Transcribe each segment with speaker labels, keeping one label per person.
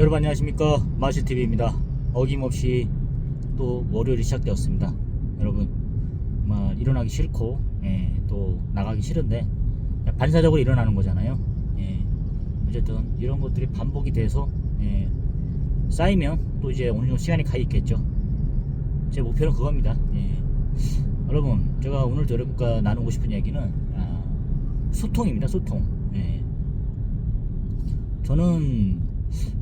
Speaker 1: 여러분 안녕하십니까? 마실TV입니다. 어김없이 또 월요일이 시작되었습니다. 여러분 정말 일어나기 싫고 예, 또 나가기 싫은데 반사적으로 일어나는 거잖아요. 예, 어쨌든 이런 것들이 반복이 돼서 예, 쌓이면 또 이제 어느 정도 시간이 가 있겠죠. 제 목표는 그겁니다. 예. 여러분 제가 오늘 여러분과 나누고 싶은 얘기는 아, 소통입니다 소통. 예. 저는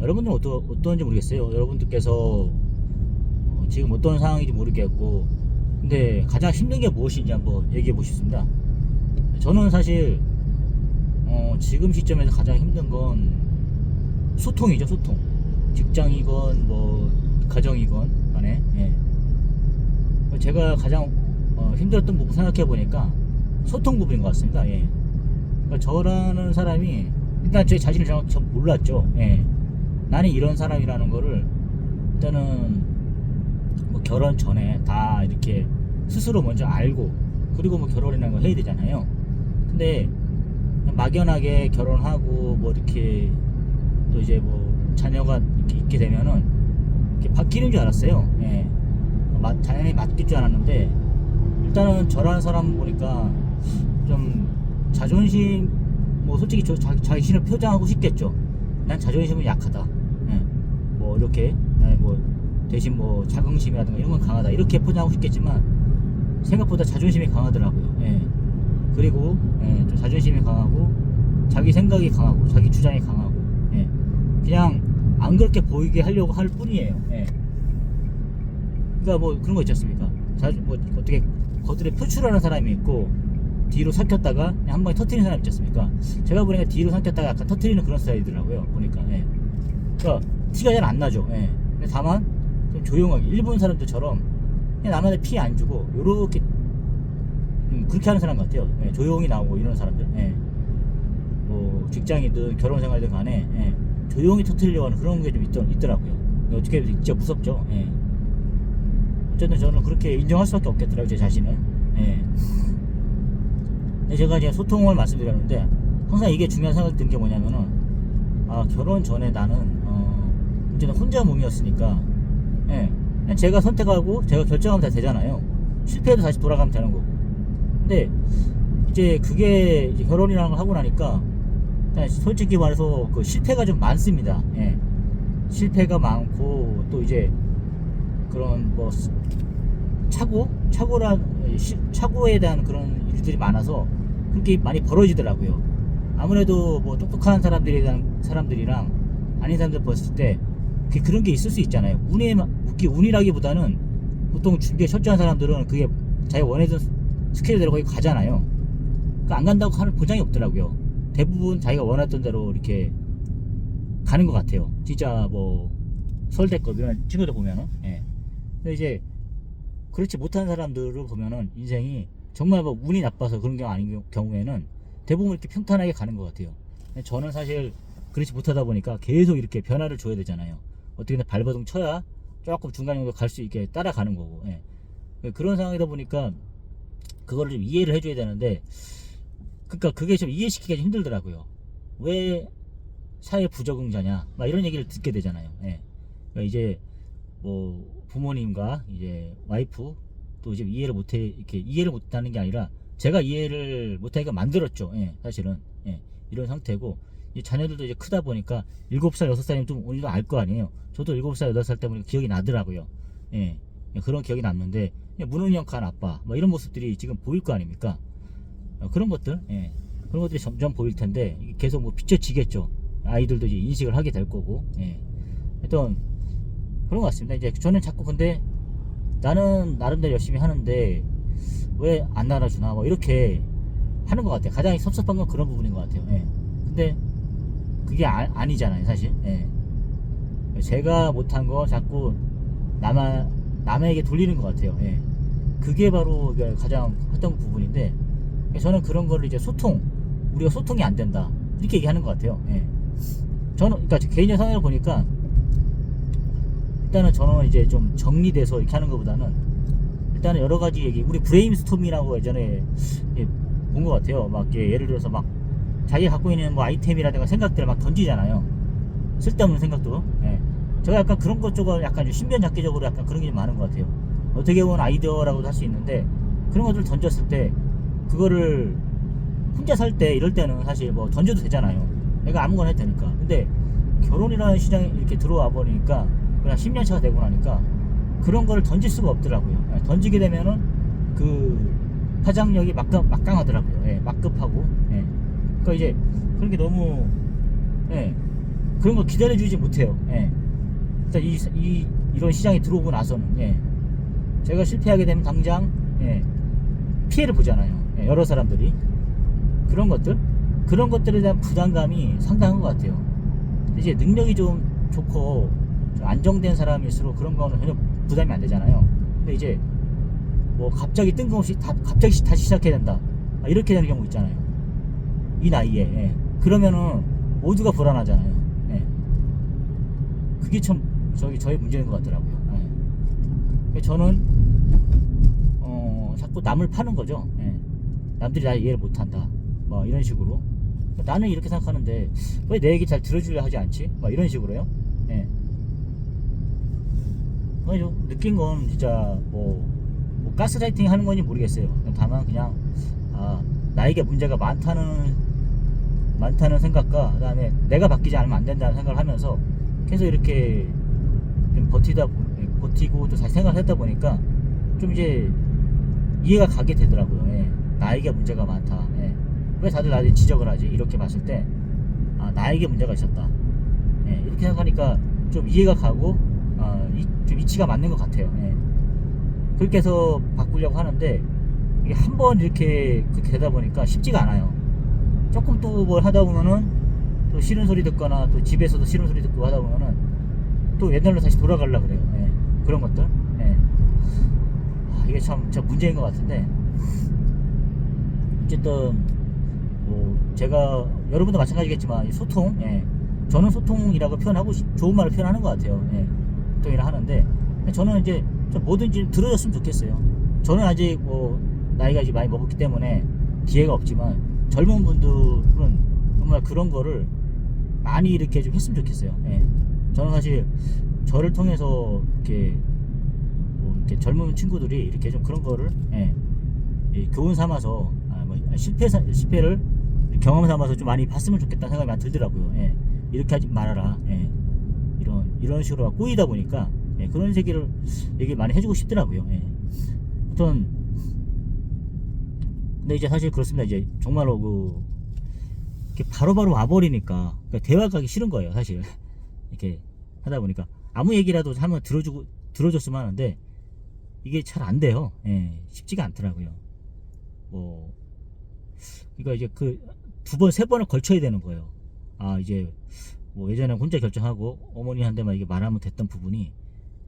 Speaker 1: 여러분들은 어떠, 어떤지 모르겠어요. 여러분들께서 어, 지금 어떤 상황인지 모르겠고, 근데 가장 힘든 게 무엇인지 한번 얘기해 보겠습니다. 저는 사실 어, 지금 시점에서 가장 힘든 건 소통이죠, 소통. 직장이건 뭐 가정이건 간에 예. 제가 가장 어, 힘들었던 부분 생각해 보니까 소통 부분인 것 같습니다. 예. 그러니까 저라는 사람이 일단 제 자신을 전, 전 몰랐죠. 예. 나는 이런 사람이라는 거를 일단은 뭐 결혼 전에 다 이렇게 스스로 먼저 알고 그리고 뭐 결혼이라는 걸 해야 되잖아요. 근데 막연하게 결혼하고 뭐 이렇게 또 이제 뭐 자녀가 이렇게 있게 되면은 이렇게 바뀌는 줄 알았어요. 예. 마- 당연히 맡길 줄 알았는데 일단은 저라는 사람 보니까 좀 자존심 뭐 솔직히 저 자기 자신을 표장하고 싶겠죠. 난 자존심은 약하다. 예. 뭐 이렇게 나의 뭐 대신 뭐 자긍심이라든가 이런 건 강하다 이렇게 포장하고 싶겠지만 생각보다 자존심이 강하더라고요. 예. 그리고 예, 좀 자존심이 강하고 자기 생각이 강하고 자기 주장이 강하고 예. 그냥 안 그렇게 보이게 하려고 할 뿐이에요. 예. 그러니까 뭐 그런 거 있지 않습니까? 자, 뭐 어떻게 겉으로 표출하는 사람이 있고 뒤로 그냥 한 방에 터트리는 사람 있지 않습니까? 제가 보니까 뒤로 삼켰다가 약간 터트리는 그런 스타일이더라고요. 보니까. 예. 그러니까 티가 잘 안 나죠. 예. 다만 좀 조용하게 일본 사람들처럼 그냥 남한테 피해 안 주고 요렇게 음, 그렇게 하는 사람 같아요. 예. 조용히 나오고 이런 사람들. 예. 뭐 직장이든 결혼 생활이든 간에 예. 조용히 터트리려고 하는 그런 게 좀 있더라고요. 어떻게 보면 진짜 무섭죠. 예. 어쨌든 저는 그렇게 인정할 수밖에 없겠더라고요. 제 자신을. 예. 제가 이제 소통을 말씀드렸는데 항상 이게 중요한 생각이 든 게 뭐냐면은 아 결혼 전에 나는 어 이제는 혼자 몸이었으니까. 예. 제가 선택하고 제가 결정하면 다 되잖아요. 실패해도 다시 돌아가면 되는 거고. 근데 이제 그게 이제 결혼이라는 걸 하고 나니까 솔직히 말해서 그 실패가 좀 많습니다. 예. 실패가 많고 또 이제 그런 뭐 차고 차고란 시- 차고에 대한 그런 일들이 많아서 그렇게 많이 벌어지더라고요. 아무래도 뭐 똑똑한 사람들이랑 사람들이랑 아닌 사람들 봤을 때 그- 그런 게 있을 수 있잖아요. 운에 웃기 운이라기보다는 보통 준비에 철저한 사람들은 그게 자기가 원하던 스케줄대로 거기 가잖아요. 그안 간다고 하는 보장이 없더라고요. 대부분 자기가 원했던 대로 이렇게 가는 것 같아요. 진짜 뭐 서울대급 이런 친구들 보면은 예. 근데 이제 그렇지 못한 사람들을 보면은 인생이 정말 뭐 운이 나빠서 그런 게 아닌 경우- 경우에는 대부분 이렇게 평탄하게 가는 것 같아요. 저는 사실 그렇지 못하다 보니까 계속 이렇게 변화를 줘야 되잖아요. 어떻게든 발버둥 쳐야 조금 중간 정도 갈 수 있게 따라가는 거고. 예. 그런 상황이다 보니까 그거를 좀 이해를 해줘야 되는데, 그러니까 그게 좀 이해시키기가 좀 힘들더라고요. 왜 사회 부적응자냐? 막 이런 얘기를 듣게 되잖아요. 예. 그러니까 이제 뭐 부모님과 이제 와이프 또 이제 이해를 못해 이렇게 이해를 못하는 게 아니라 제가 이해를 못하니까 만들었죠. 예, 사실은 예, 이런 상태고 이 자녀들도 이제 크다 보니까 7살 6살이면 좀 정도 알 거 아니에요. 저도 7살 8살 때문에 기억이 나더라고요. 예, 그런 기억이 그냥 무능력한 아빠 뭐 이런 모습들이 지금 보일 거 아닙니까? 어, 그런 것들 예, 그런 것들이 점점 보일 텐데 계속 뭐 비춰지겠죠. 아이들도 이제 인식을 하게 될 거고 예. 하여튼 그런 것 같습니다. 이제 저는 자꾸 근데 나는 나름대로 열심히 하는데 왜 안 알아주나 뭐 이렇게 하는 것 같아요. 가장 섭섭한 건 그런 부분인 것 같아요. 예. 근데 그게 아, 니잖아요 사실. 예. 제가 못한 거 자꾸 남아 남에게 돌리는 것 같아요. 예. 그게 바로 가장 했던 부분인데 저는 그런 거를 이제 소통 우리가 소통이 안 된다 이렇게 얘기하는 것 같아요. 예. 저는 그러니까 제 개인적 상황을 보니까 일단은 저는 이제 좀 정리돼서 이렇게 하는 것보다는 일단은 여러 가지 얘기 우리 브레인스톰이라고 예전에 본것 같아요 막 이렇게 예를 들어서 막 자기가 갖고 있는 뭐 아이템이라든가 생각들을 막 던지잖아요 쓸데없는 생각도. 예. 제가 약간 그런 것 쪽은 약간 좀 신변 잡기적으로 약간 그런 게 좀 많은 것 같아요. 어떻게 보면 아이디어라고도 할 수 있는데 그런 것들을 던졌을 때 그거를 혼자 살 때 이럴 때는 사실 뭐 던져도 되잖아요. 내가 아무거나 해도 되니까. 근데 결혼이라는 시장에 이렇게 들어와 버리니까 그냥 10년 차가 되고 나니까 그런 거를 던질 수가 없더라고요. 예, 던지게 되면은 그 파장력이 막강, 막강하더라고요. 예, 막급하고. 예. 그러니까 이제 그런 게 너무 예, 그런 거 기다려주지 못해요. 예. 일단 이, 이, 이런 시장에 들어오고 나서는 예. 제가 실패하게 되면 당장 예, 피해를 보잖아요. 예, 여러 사람들이 그런 것들 그런 것들에 대한 부담감이 상당한 것 같아요. 이제 능력이 좀 좋고 좀 안정된 사람일수록 그런 거는 전혀 부담이 안 되잖아요. 근데 이제 뭐 갑자기 뜬금없이 다, 갑자기 다시 시작해야 된다 아, 이렇게 되는 경우 있잖아요. 이 나이에 예. 그러면은 모두가 불안하잖아요. 예. 그게 참 저기 저의 문제인 것 같더라고요. 예. 저는 어, 자꾸 남을 파는 거죠. 예. 남들이 나 이해를 못한다. 뭐 이런 식으로 나는 이렇게 생각하는데 왜 내 얘기 잘 들어주려 하지 않지? 막 이런 식으로요. 예. 그래서 느낀 건 진짜 뭐, 뭐 가스라이팅 하는 건지 모르겠어요. 다만 그냥 아 나에게 문제가 많다는 많다는 생각과 그다음에 내가 바뀌지 않으면 안 된다는 생각을 하면서 계속 이렇게 좀 버티다 보- 버티고 또 다시 생각을 했다 보니까 좀 이제 이해가 가게 되더라고요. 예. 나에게 문제가 많다. 예. 왜 다들 나한테 지적을 하지? 이렇게 봤을 때 아, 나에게 문제가 있었다. 예. 이렇게 생각하니까 좀 이해가 가고 아, 이, 좀 이치가 맞는 것 같아요. 예. 그렇게 해서 바꾸려고 하는데 한 번 이렇게 그렇게 되다 보니까 쉽지가 않아요. 조금 또 뭘 하다 보면은 또 싫은 소리 듣거나 또 집에서도 싫은 소리 듣고 하다 보면은 또 옛날로 다시 돌아가려 그래요. 예. 그런 것들. 예. 아, 이게 참 진짜 문제인 것 같은데 어쨌든 뭐 제가 여러분도 마찬가지겠지만 이 소통 예. 저는 소통이라고 표현하고 싶- 좋은 말을 표현하는 것 같아요. 예. 소통이라 하는데 저는 이제 좀 뭐든지 들어줬으면 좋겠어요. 저는 아직 뭐 나이가 이제 많이 먹었기 때문에 기회가 없지만 젊은 분들은 정말 그런 거를 많이 이렇게 좀 했으면 좋겠어요. 예. 저는 사실 저를 통해서 이렇게 뭐 이렇게 젊은 친구들이 이렇게 좀 그런 거를 예, 이 교훈 삼아서 아, 뭐 실패 사- 실패를 경험 삼아서 좀 많이 봤으면 좋겠다는 생각이 많이 들더라고요. 예. 이렇게 하지 말아라. 예. 이런 이런 식으로 막 꼬이다 보니까 예, 그런 얘기를 얘기 많이 해주고 싶더라고요. 예. 어떤 근데 이제 사실 그렇습니다. 이제 정말로 그 이렇게 바로바로 와버리니까 그러니까 대화가 하기 싫은 거예요. 사실 이렇게 하다 보니까 아무 얘기라도 하면 들어주고 들어줬으면 하는데 이게 잘 안 돼요. 예, 쉽지가 않더라고요. 뭐 그러니까 이제 그 두 번 세 번을 걸쳐야 되는 거예요. 아 이제 뭐 예전에 혼자 결정하고 어머니한테만 이게 말하면 됐던 부분이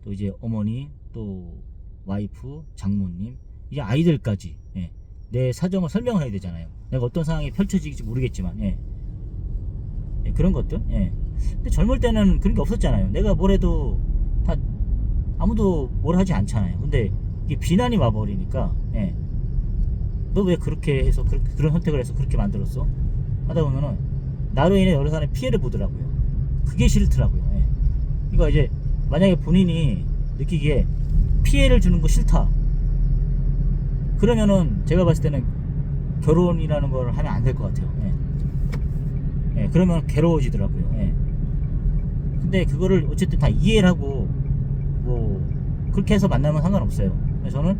Speaker 1: 또 이제 어머니 또 와이프 장모님 이제 아이들까지 예, 내 사정을 설명을 해야 되잖아요. 내가 어떤 상황이 펼쳐질지 모르겠지만 예. 예, 그런 것들. 예. 근데 젊을 때는 그런 게 없었잖아요. 내가 뭘 해도 다 아무도 뭘 하지 않잖아요. 근데 이게 비난이 와버리니까 예. 너 왜 그렇게 해서 그, 그런 선택을 해서 그렇게 만들었어? 하다 보면은 나로 인해 여러 사람이 피해를 보더라고요. 그게 싫더라고요. 예. 그러니까 이제 만약에 본인이 느끼기에 피해를 주는 거 싫다. 그러면은 제가 봤을 때는 결혼이라는 걸 하면 안 될 것 같아요. 예. 예, 그러면 괴로워지더라고요. 예. 근데 그거를 어쨌든 다 이해를 하고 뭐 그렇게 해서 만나면 상관없어요. 그래서 저는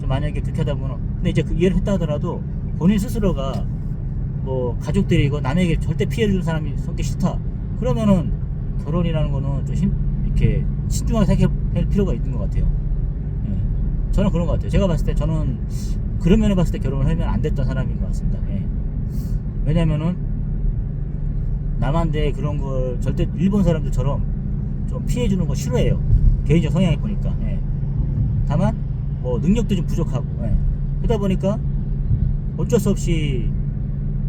Speaker 1: 좀 만약에 그렇게 하다 보면 근데 이제 그 이해를 했다 하더라도 본인 스스로가 뭐 가족들이고 남에게 절대 피해를 주는 사람이 성격 싫다. 그러면은 결혼이라는 거는 좀 신, 이렇게 신중하게 생각할 필요가 있는 것 같아요. 예. 저는 그런 것 같아요. 제가 봤을 때 저는 그런 면에 봤을 때 결혼을 하면 안 됐던 사람인 것 같습니다. 예. 왜냐면은 남한테 그런 걸 절대 일본 사람들처럼 좀 피해 주는 거 싫어해요. 개인적 성향이 보니까. 예. 다만 뭐 능력도 좀 부족하고. 예. 그러다 보니까 어쩔 수 없이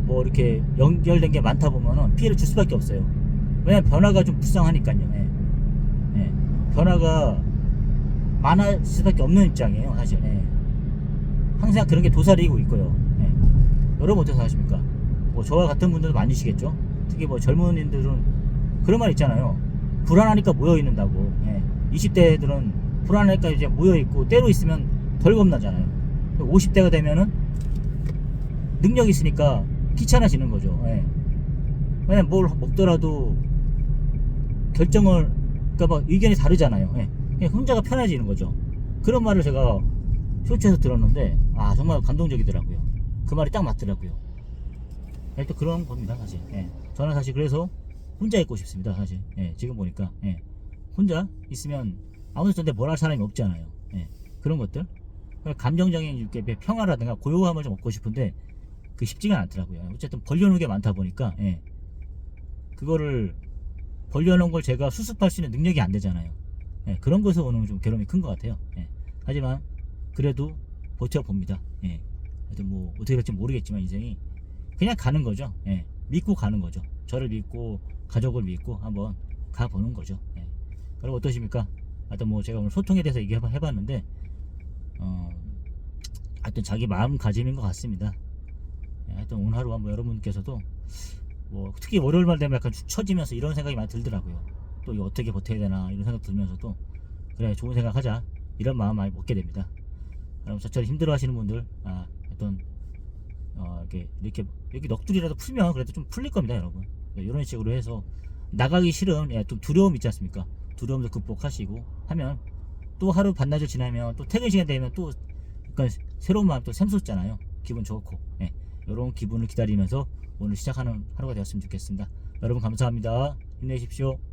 Speaker 1: 뭐 이렇게 연결된 게 많다 보면은 피해를 줄 수밖에 없어요. 왜냐면 변화가 좀 불쌍하니까요. 예. 예. 변화가 많을 수밖에 없는 입장이에요, 사실. 예. 항상 그런 게 도사리고 있고요. 예. 여러분 어떻게 생각하십니까? 뭐 저와 같은 분들도 많으시겠죠? 특히 뭐 젊은이들은 그런 말 있잖아요. 불안하니까 모여 있는다고. 예. 20대들은 불안하니까 이제 모여 있고 때로 있으면 덜 겁나잖아요. 50대가 되면은 능력이 있으니까 귀찮아지는 거죠. 예. 왜냐면 뭘 먹더라도 결정을 그러니까 막 의견이 다르잖아요. 예. 그냥 혼자가 편해지는 거죠. 그런 말을 제가 쇼츠에서 들었는데 아 정말 감동적이더라고요. 그 말이 딱 맞더라고요. 예, 또 그런 겁니다 사실. 예. 저는 사실 그래서 혼자 있고 싶습니다 사실. 예, 지금 보니까 예. 혼자 있으면 아무도 저한테 뭘 할 사람이 없잖아요. 예. 그런 것들. 그러니까 감정적인 이렇게 평화라든가 고요함을 좀 얻고 싶은데 그 쉽지가 않더라고요. 어쨌든 벌려놓은 게 많다 보니까 예. 그거를 벌려놓은 걸 제가 수습할 수 있는 능력이 안 되잖아요. 예, 그런 것에서 오는 좀 괴로움이 큰 것 같아요. 예. 하지만 그래도 버텨봅니다. 예. 하여튼 뭐 어떻게 될지 모르겠지만 인생이 그냥 가는 거죠. 예. 믿고 가는 거죠. 저를 믿고 가족을 믿고 한번 가보는 거죠. 예. 여러분 어떠십니까? 하여튼 뭐 제가 오늘 소통에 대해서 얘기해봤는데 어, 하여튼 자기 마음가짐인 것 같습니다. 예, 하여튼 오늘 하루 한번 여러분께서도 뭐 특히 월요일만 되면 약간 축 처지면서 이런 생각이 많이 들더라고요. 또 이거 어떻게 버텨야 되나 이런 생각 들면서도 그래 좋은 생각 하자 이런 마음 많이 먹게 됩니다. 그럼 저처럼 힘들어하시는 분들 아 어떤 어 이렇게 이렇게 이렇게 넋두리라도 풀면 그래도 좀 풀릴 겁니다, 여러분. 네, 이런 식으로 해서 나가기 싫은 예, 좀 두려움 있지 않습니까? 두려움도 극복하시고 하면 또 하루 반나절 지나면 또 퇴근 시간 되면 또 약간 새로운 마음 또 샘솟잖아요. 기분 좋고 예, 이런 기분을 기다리면서 오늘 시작하는 하루가 되었으면 좋겠습니다. 여러분 감사합니다. 힘내십시오.